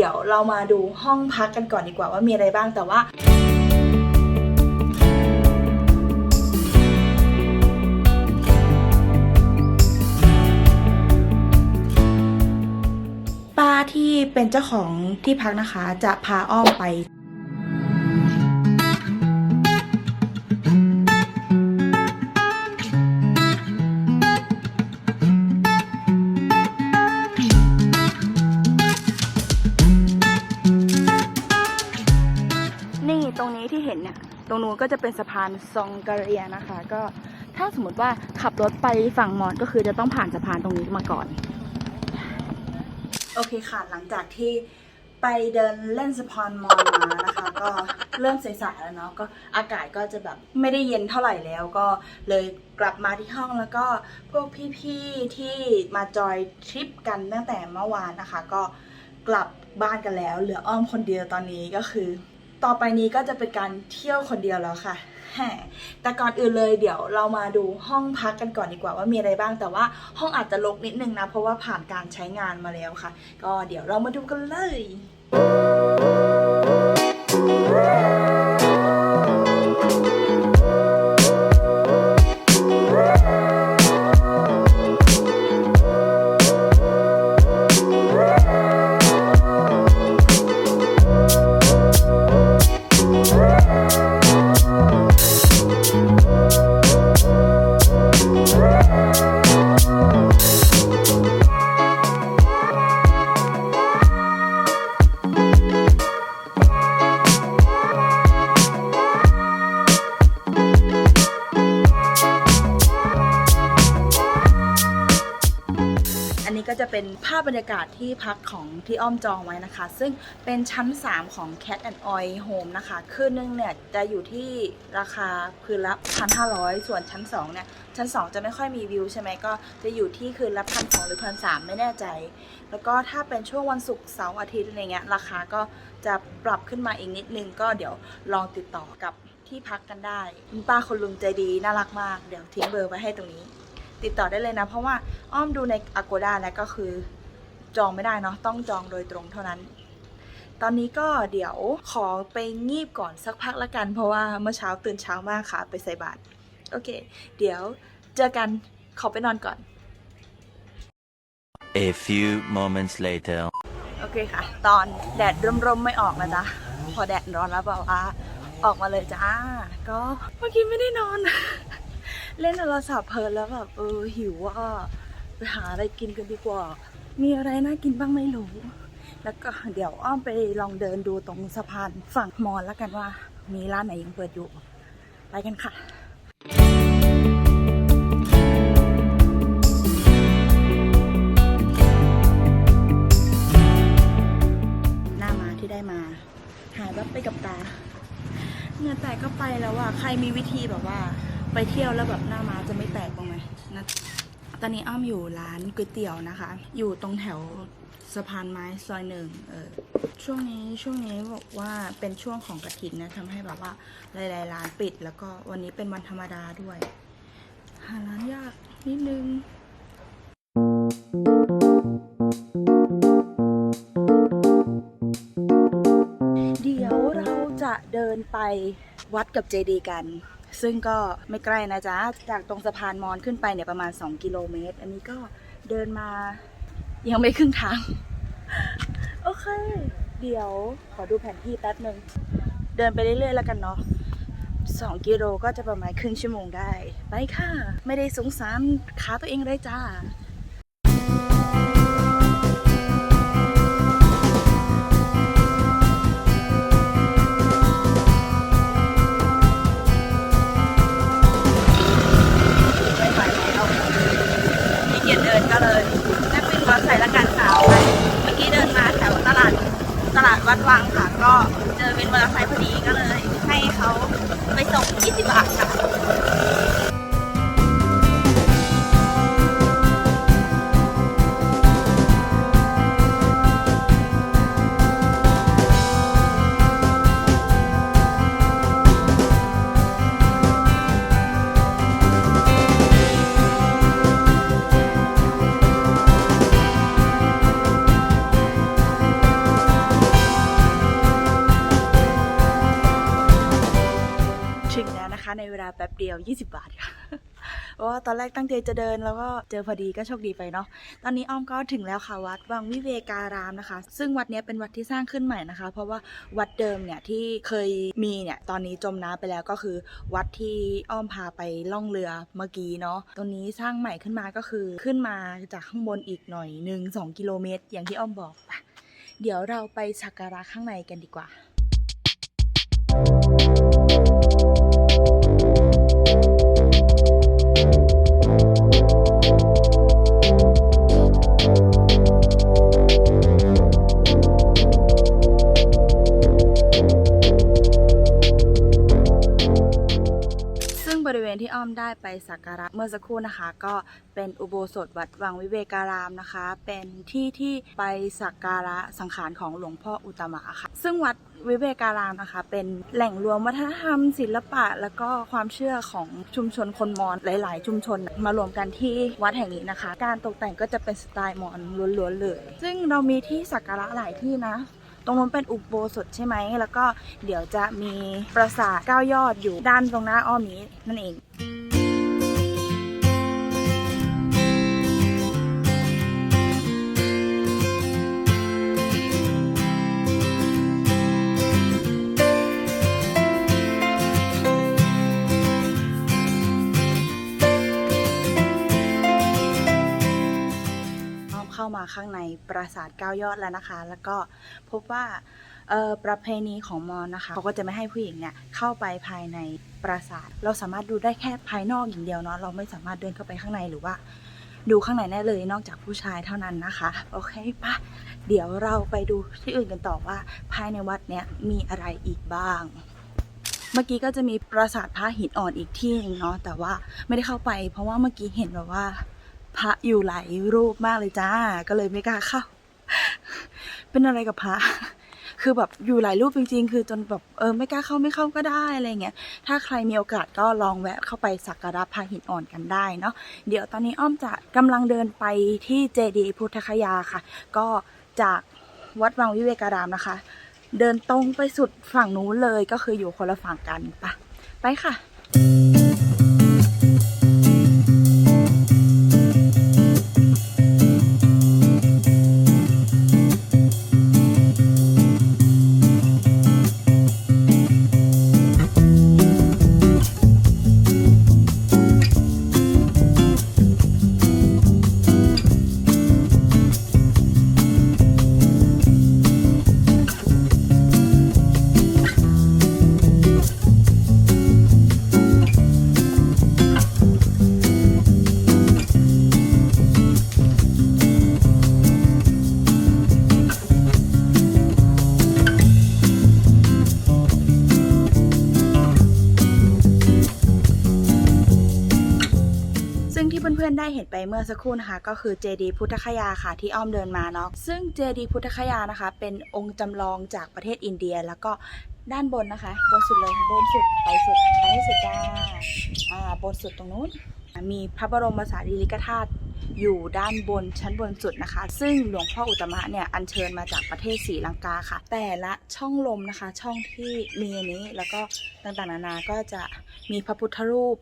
เดี๋ยวเรามาดูห้องพักกันก่อนดีกว่าว่ามีอะไรบ้างแต่ว่าป้าที่เป็นเจ้าของที่พักนะคะ จะพาอ้อมไป นี่ตรงนี้ที่เห็นเนี่ยตรงนู้นก็จะเป็นสะพานซองกาเรียนะคะ ก็ถ้าสมมติว่าขับรถไปฝั่งมอญก็คือจะต้องผ่านสะพานตรงนี้มาก่อน โอเคค่ะ หลังจากที่ไปเดินเล่นสะพานมอญมานะคะ ก็เริ่มสายๆแล้วเนาะก็อากาศก็จะแบบไม่ได้เย็นเท่าไหร่แล้วก็เลยกลับมาที่ห้องแล้วก็พวกพี่ๆที่มาจอยทริปกันตั้งแต่เมื่อวานนะคะ ก็กลับบ้านกันแล้ว เหลืออ้อมคนเดียวตอนนี้ก็คือ ต่อไปนี้ก็จะเป็นการเที่ยวคนเดียวแล้วค่ะ แต่ก่อนอื่นเลยเดี๋ยวเรามาดูห้องพักกันก่อนดีกว่าว่ามีอะไรบ้าง แต่ว่าห้องอาจจะรกนิดนึงนะ เพราะว่าผ่านการใช้งานมาแล้วค่ะ ก็เดี๋ยวเรามาดูกันเลยาพบรรยากาศที่พักของที่อ้อมจองไว้นะคะ ซึ่งเป็นชั้น 3 ของ Cat and Oil Home นะคะ คืนนึงเนี่ยจะอยู่ที่ราคาคืนละ 1,500 ส่วนชั้น 2 เนี่ย ชั้น 2 จะไม่ค่อยมีวิวใช่ไหมก็จะอยู่ที่คืนละพันสองหรือพันสามไม่แน่ใจ แล้วก็ถ้าเป็นช่วงวันศุกร์เสาร์อาทิตย์อะไรเงี้ยราคาก็จะปรับขึ้นมาอีกนิดนึงก็เดี๋ยวลองติดต่อกับที่พักกันได้คุณป้าคนลุงใจดีน่ารักมากเดี๋ยวทิ้งเบอร์ไว้ให้ตรงนี้ติดต่อได้เลยนะ เพราะว่าอ้อมดูใน Agoda แล้วก็คือ จองไม่ได้เนาะต้องจองโดยตรงเท่านั้น ตอนนี้ก็เดี๋ยวขอไปงีบก่อนสักพักละกัน เพราะว่าเมื่อเช้าตื่นเช้ามากค่ะ ไปใส่บาตรโอเค เดี๋ยวเจอกันขอไปนอนก่อน A few moments later. โอเคค่ะ ตอนแดดร่มๆไม่ออกนะจ๊ะ พอแดดร้อนแล้วบอกว่าออกมาเลยจ้า ก็เมื่อกี้ไม่ได้นอน เล่นโทรศัพท์เพลินแล้วแบบเออหิวว่าไปหาอะไรกินกันดีกว่า มีอะไรน่ากินบ้างไม่รู้ แล้วก็เดี๋ยวอ้อมไปลองเดินดูตรงสะพานฝั่งมอญแล้วกันว่า มีร้านไหนยังเปิดอยู่ ไปกันค่ะหน้ามาที่ได้มาหายวับไปกับตาเหงื่อแตกก็ไปแล้วว่าใครมีวิธีแบบว่า ไปเที่ยวแล้วแบบหน้ามาจะไม่แตกบ้างไหมนะ ตอนนี้อ้อมอยู่ร้านก๋วยเตี๋ยวนะคะ อยู่ตรงแถวสะพานไม้ซอยหนึ่งเออช่วงนี้ช่วงนี้บอกว่าเป็นช่วงของกระถินนะทำให้แบบว่าหลายๆร้านปิด แล้วก็วันนี้เป็นวันธรรมดาด้วย หาร้านยากนิดนึงเดี๋ยวเราจะเดินไปวัดกับเจดีกัน ซึ่งก็ไม่ใกล้นะจ๊ะ จากตรงสะพานมอนขึ้นไปเนี่ยประมาณ 2 กิโลเมตร อันนี้ก็เดินมายังไม่ครึ่งทาง โอเค เดี๋ยวขอดูแผนที่แป๊บหนึ่ง เดินไปเรื่อยๆแล้วกันเนาะ2กิโลก็จะประมาณครึ่งชั่วโมงได้ ไปค่ะ ไม่ได้สงสารขาตัวเองเลยจ้า ก็เจอเป็นมอเตอร์ไซค์พอดีก็เลย ให้เขาไปส่ง 20 บาทค่ะ แป๊บเดียว 20 บาทค่ะเพราะว่าตอนแรกตั้งใจจะเดินแล้วก็เจอพอดีก็โชคดีไปเนาะ ตอนนี้อ้อมก็ถึงแล้วค่ะวัดวังวิเวการามนะคะ ซึ่งวัดนี้เป็นวัดที่สร้างขึ้นใหม่นะคะ เพราะว่าวัดเดิมเนี่ยที่เคยมีเนี่ยตอนนี้จมน้ำไปแล้วก็คือ วัดที่อ้อมพาไปล่องเรือเมื่อกี้เนาะ ตรงนี้สร้างใหม่ขึ้นมาก็คือขึ้นมาจากข้างบนอีกหน่อยหนึ่งสองกิโลเมตร อย่างที่อ้อมบอก เดี๋ยวเราไปสักการะข้างในกันดีกว่า ซึ่งบริเวณที่อ้อมได้ไปสักการะเมื่อสักครู่นะคะ ก็เป็นอุโบสถวัดวังวิเวการามนะคะ เป็นที่ที่ไปสักการะสังขารของหลวงพ่ออุตตมะค่ะ ซึ่งวัด วิเวการามนะคะ เป็นแหล่งรวมวัฒนธรรม ศิลปะ แล้วก็ความเชื่อของชุมชนคนมอญหลาย ๆ ชุมชนมารวมกันที่วัดแห่งนี้นะคะ การตกแต่งก็จะเป็นสไตล์มอญล้วนๆเลย ซึ่งเรามีที่สักการะหลายที่นะตรงนู้นเป็นอุโบสถใช่ไหม แล้วก็เดี๋ยวจะมีปราสาทเก้ายอดอยู่ด้านตรงหน้าอ้อมนี้นั่นเอง ข้างในปราสาทเก้ายอดแล้วนะคะ แล้วก็พบว่าประเพณีของมอญนะคะเขาก็จะไม่ให้ผู้หญิงเนี่ยเข้าไปภายในปราสาท เราสามารถดูได้แค่ภายนอกอย่างเดียวเนาะเราไม่สามารถเดินเข้าไปข้างในหรือว่า ดูข้างในได้เลยนอกจากผู้ชายเท่านั้นนะคะ โอเคปะเดี๋ยวเราไปดูที่อื่นกันต่อว่า ภายในวัดเนี่ยมีอะไรอีกบ้าง เมื่อกี้ก็จะมีปราสาทพระหินอ่อนอีกที่หนึงเนาะแต่ว่าไม่ได้เข้าไป เพราะว่าเมื่อกี้เห็นแบบว่า พระอยู่หลายรูปมากเลยจ้า ก็เลยไม่กล้าเข้า เป็นอะไรกับพระ คือแบบอยู่หลายรูปจริง ๆ คือจนแบบเออไม่กล้าเข้าไม่เข้าก็ได้อะไรเงี้ย ถ้าใครมีโอกาสก็ลองแวะเข้าไปสักการะพระหินอ่อนกันได้เนาะ เดี๋ยวตอนนี้อ้อมจะกำลังเดินไปที่เจดีย์พุทธคยาค่ะ ก็จากวัดวังวิเวการามนะคะ เดินตรงไปสุดฝั่งนู้นเลยก็คืออยู่คนละฝั่งกันปะไปค่ะ เพื่อนๆได้เห็นไปเมื่อสักครู่นะคะ ก็คือเจดีพุทธคยาค่ะที่อ้อมเดินมาเนาะซึ่งเจดีพุทธคยานะคะ เป็นองค์จำลองจากประเทศอินเดีย แล้วก็ด้านบนนะคะ บนสุดเลยบนสุดไปสุดไปให้สุดจ้าอ่าบนสุดตรงนู้นมีพระบรมสารีริกธาตุอยู่ด้านบนชั้นบนสุดนะคะ ซึ่งหลวงพ่ออุตมะเนี่ยอัญเชิญมาจากประเทศศรีลังกาค่ะ แต่ละช่องลมนะคะ ช่องที่มีนนี้แล้วก็ต่างๆนานาก็จะมีพระพุทธรูป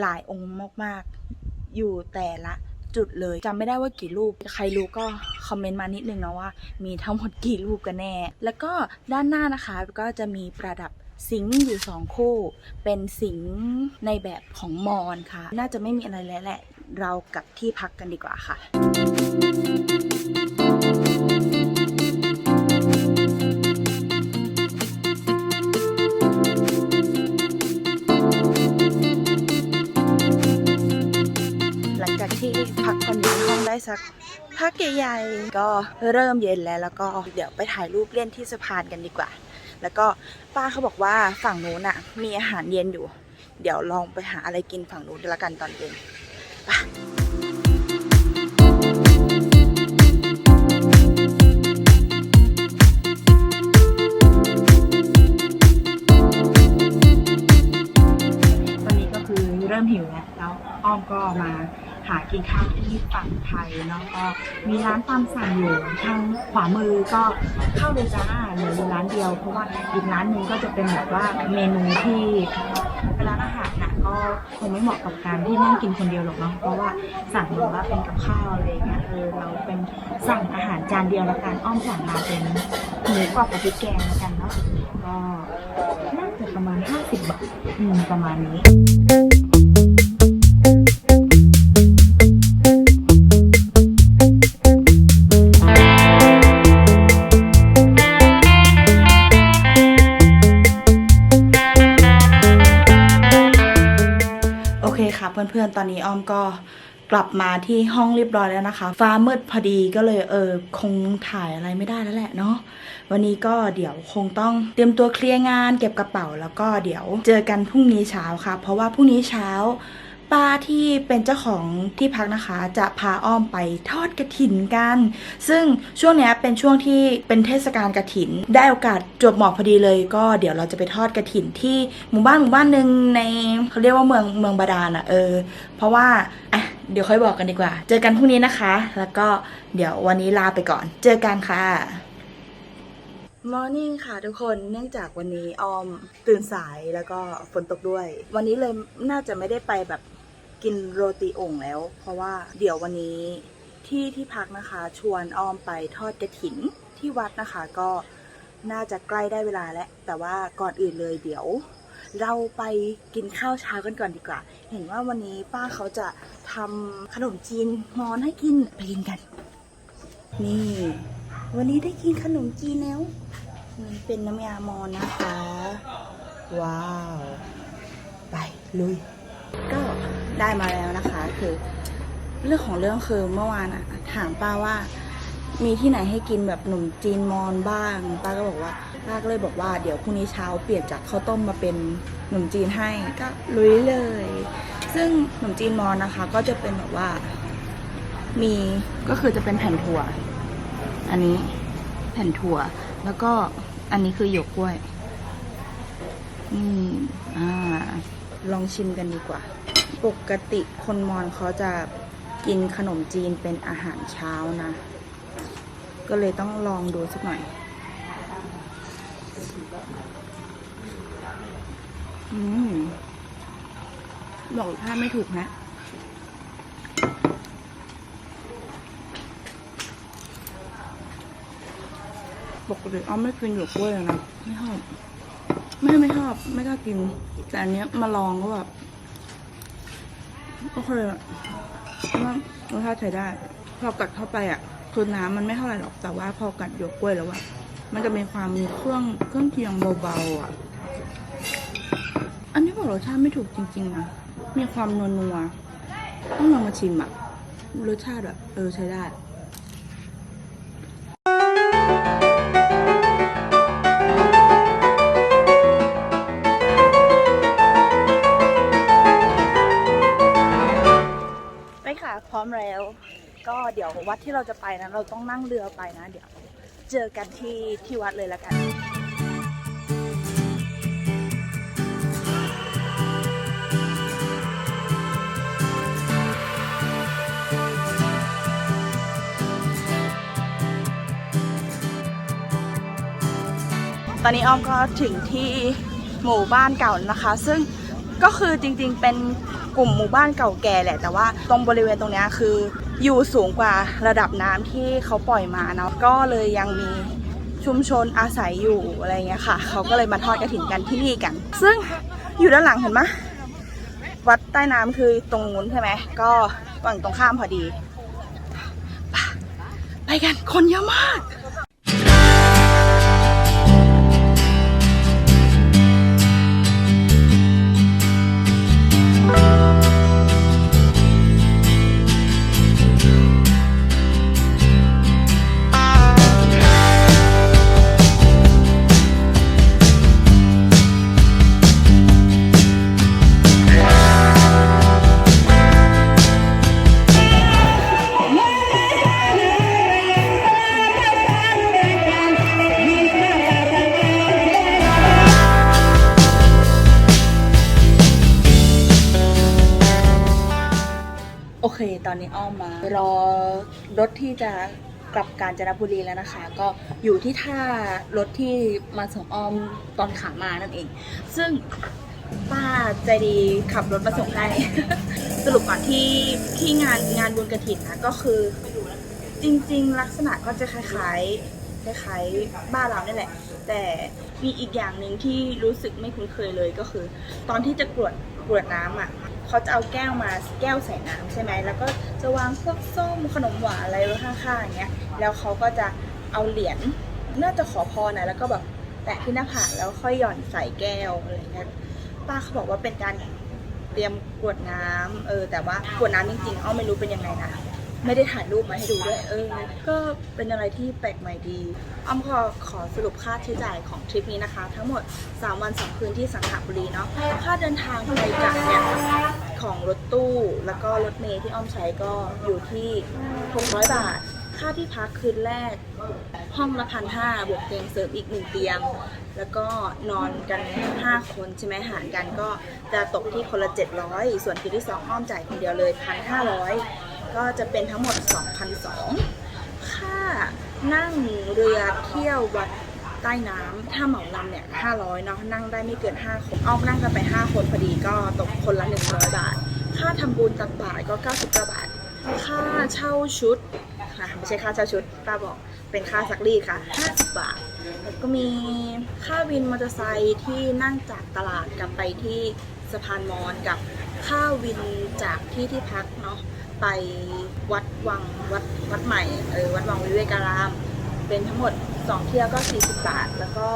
หลายองค์มากๆ อยู่แต่ละจุดเลยจำไม่ได้ว่ากี่รูป ใครรู้ก็คอมเมนต์มานิดนึงนะว่า มีทั้งหมดกี่รูปกันแน่ แล้วก็ด้านหน้านะคะก็จะมีประดับสิงห์อยู่สองคู่ เป็นสิงห์ในแบบของมอนค่ะ น่าจะไม่มีอะไรแล้วแหละ เรากลับที่พักกันดีกว่าค่ะ สักพักใหญ่ๆก็เริ่มเย็นแล้วแล้วก็เดี๋ยวไปถ่ายรูปเล่นที่สะพานกันดีกว่า แล้วก็ป้าเขาบอกว่าฝั่งนู้นน่ะมีอาหารเย็นอยู่ เดี๋ยวลองไปหาอะไรกินฝั่งนู้นดูละกันตอนเย็นไปตอนนี้ก็คือเริ่มหิวแล้วแล้วอ้อมก็มา หากินข้าวที่ฝั่งไทยเนาะก็มีร้านตามสั่งอยู่ทางขวามือก็เข้าเลยจ้าเหลืออยู่ร้านเดียว เพราะว่าอีกร้านหนึงก็จะเป็นแบบว่าเมนูที่เป็นร้านอาหารนะก็คงไม่เหมาะกับการที่นั่งกินคนเดียวหรอกเนาะเพราะว่าสั่งแบบว่าเป็นกับข้าวอะไรอย่างเงี้ยเออเราเป็นสั่งอาหารจานเดียวละกันอ้อมสั่งมาเป็นหมูกรอบกับพริกแกงละกันเนาะก็น่าจะประมาณ 50 บาทอืมประมาณนี้ พื่อนๆ ตอนนี้อ้อมก็กลับมาที่ห้องเรียบร้อยแล้วนะคะ ฟ้ามืดพอดีก็เลยเออคงถ่ายอะไรไม่ได้แล้วแหละเนาะวันนี้ก็เดี๋ยวคงต้องเตรียมตัวเคลียร์งาน เก็บกระเป๋าแล้วก็เดี๋ยวเจอกันพรุ่งนี้เช้าค่ะ เพราะว่าพรุ่งนี้เช้า ป้าที่เป็นเจ้าของที่พักนะคะ จะพาอ้อมไปทอดกระถินกัน ซึ่งช่วงเนี้ยเป็นช่วงที่เป็นเทศกาลกระถิน ได้โอกาสจวบเหมาะพอดีเลย ก็เดี๋ยวเราจะไปทอดกระถินที่หมู่บ้านหมู่บ้านหนึ่งในเขาเรียกว่าเมืองเมืองบาดาลอะเออ เพราะว่าอะเดี๋ยวค่อยบอกกันดีกว่า เจอกันพรุ่งนี้นะคะ แล้วก็เดี๋ยววันนี้ลาไปก่อน เจอกันค่ะมอร์นิ่งค่ะทุกคนเนื่องจากวันนี้ออมตื่นสายแล้วก็ฝนตกด้วย วันนี้เลยน่าจะไม่ได้ไปแบบ กินโรตีโอ่งแล้ว เพราะว่าเดี๋ยววันนี้ที่ที่พักนะคะชวนออมไปทอดกระถินที่วัดนะคะก็น่าจะใกล้ได้เวลาแล้วแต่ว่าก่อนอื่นเลยเดี๋ยว เราไปกินข้าวเช้ากันก่อนดีกว่า เห็นว่าวันนี้ป้าเขาจะทำขนมจีนมอนให้กินไปกินกัน นี่ วันนี้ได้กินขนมจีนแล้วนี่เป็นน้ำยามอนนะคะ ว้าว ไปลุยก็ ได้มาแล้วนะคะ คือ เรื่องของเรื่องคือเมื่อวานอะถามป้าว่า มีที่ไหนให้กินแบบขนมจีนมอนบ้าง ป้าก็บอกว่าป้าก็เลยบอกว่าเดี๋ยวพรุ่งนี้เช้าเปลี่ยนจากข้าวต้มมาเป็นขนมจีนให้ก็ลุยเลย ซึ่งขนมจีนมอนนะคะ ก็จะเป็นแบบว่า มีก็คือจะเป็นแผ่นถั่ว อันนี้แผ่นถั่ว แล้วก็อันนี้คือหยวกกล้วยอืมอ่าลองชิมกันดีกว่า ปกติคนมอญเขาจะกินขนมจีนเป็นอาหารเช้านะ ก็เลยต้องลองดูสักหน่อย อืมบอกถ้าไม่ถูกนะ ปกติอ้อมไม่กินหยวกกล้วยเลยนะ ไม่ชอบ ไม่ไม่ชอบ ไม่กล้ากิน แต่อันนี้มาลองก็แบบ โอเคอะว่ารสชาติใช้ได้ พอกัดเข้าไปอะคือน้ำมันไม่เท่าไหร่หรอกแต่ว่าพอกัดหยกกล้วยแล้วอะมันจะมีความมีเครื่องเครื่องเคียงเบาๆอะ อันนี้บอกรสชาติไม่ถูกจริงๆนะมีความนัวๆต้องลองมาชิมอะรสชาติแบบเออใช้ได้ ก็เดี๋ยววัดที่เราจะไปนะเราต้องนั่งเรือไปนะ เดี๋ยวเจอกันที่ที่วัดเลยละกันตอนนี้อ้อมก็ถึงที่หมู่บ้านเก่านะคะ ซึ่งก็คือจริงๆเป็นกลุ่มหมู่บ้านเก่าแก่แหละ แต่ว่าตรงบริเวณตรงนี้คือ อยู่สูงกว่าระดับน้ำที่เขาปล่อยมาเนาะก็เลยยังมีชุมชนอาศัยอยู่อะไรเงี้ยค่ะ เขาก็เลยมาทอดกระถิ่นกันที่นี่กัน ซึ่งอยู่ด้านหลังเห็นไหมวัดใต้น้ำคือตรงนู้นใช่ไหมก็ฝั่งตรงข้ามพอดี ไปไปกันคนเยอะมาก อ้อมมารอรถที่จะกลับกาญจนบุรีแล้วนะคะ ก็อยู่ที่ท่ารถที่มาส่งอ้อมตอนขามานั่นเอง ซึ่งป้าใจดีขับรถมาส่งให้ สรุปก่อนที่ที่งานงานบุญกระถินนะก็คือจริง ๆ ลักษณะก็จะคล้ายๆคล้ายๆบ้านเราเนี่ยแหละ แต่มีอีกอย่างหนึ่งที่รู้สึกไม่คุ้นเคยเลยก็คือ ตอนที่จะกรวดกรวดน้ำอะ เขาจะเอาแก้วมาแก้วใส่น้ำใช่ไหมแล้วก็จะวางพวกส้มขนมหวานอะไรไว้ข้างๆอย่างเงี้ยแล้วเขาก็จะเอาเหรียญน่าจะขอพรนะแล้วก็แบบแตะที่หน้าผากแล้วค่อยหย่อนใส่แก้วอะไรเงี้ยป้าเขาบอกว่าเป็นการเตรียมกวดน้ำเออแต่ว่ากวดน้ำจริงๆอ้อไม่รู้เป็นยังไงนะ ไม่ได้ถ่ายรูปมาให้ดูด้วย เออ ก็เป็นอะไรที่แปลกใหม่ดีอ้อมขอขอสรุปค่าใช้จ่ายของทริปนี้นะคะ ทั้งหมด 3 วัน 2 คืนที่สังขบุรีเนาะ ค่าเดินทางไปกลับเนี่ยของรถตู้แล้วก็รถเมล์ที่อ้อมใช้ก็อยู่ที่ 600 บาท ค่าที่พักคืนแรก ห้องละพันห้าบวกเตียงเสริมอีกหนึ่งเตียง แล้วก็นอนกัน 5 คนใช่ไหมหารกันก็จะตกที่คนละ 700 ส่วนคืนที่ 2 อ้อมจ่ายคนเดียวเลย 1,500 ก็จะเป็นทั้งหมด2,200ค่านั่งเรือเที่ยววัดใต้น้ำถ้าเหมาลำเนี่ย 500 เนาะนั่งได้ไม่เกิน 5 คนอ้อมนั่งกันไป 5 คนพอดีก็ตกคนละ 100 บาท ค่าทำบุญตักบาตรก็ 99 บาท ค่าเช่าชุดค่ะไม่ใช่ค่าเช่าชุดป้าบอกเป็นค่าซักรีดค่ะ 50 บาท แล้วก็มีค่าวินมอเตอร์ไซค์ที่นั่งจากตลาดกลับไปที่สะพานมอญกับค่าวินจากที่ที่พักเนาะ ไปวัดวังวัดวัดใหม่เออวัดวังวิเวการาม เป็นทั้งหมด 2 เที่ยวก็ 40 บาท แล้วก็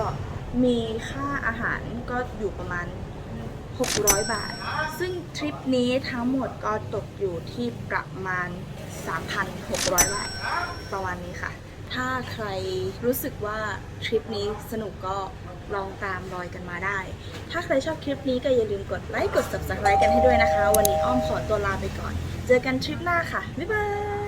มีค่าอาหารก็อยู่ประมาณ 600 บาท ซึ่งทริปนี้ทั้งหมดก็ตกอยู่ที่ประมาณ 3,600 บาท ประมาณนี้ค่ะ ถ้าใครรู้สึกว่าทริปนี้สนุกก็ลองตามรอยกันมาได้ ถ้าใครชอบคลิปนี้ก็อย่าลืมกดไลค์ กด subscribe กันให้ด้วยนะคะ วันนี้อ้อมขอตัวลาไปก่อน เจอกันทริปหน้าค่ะ บ๊ายบาย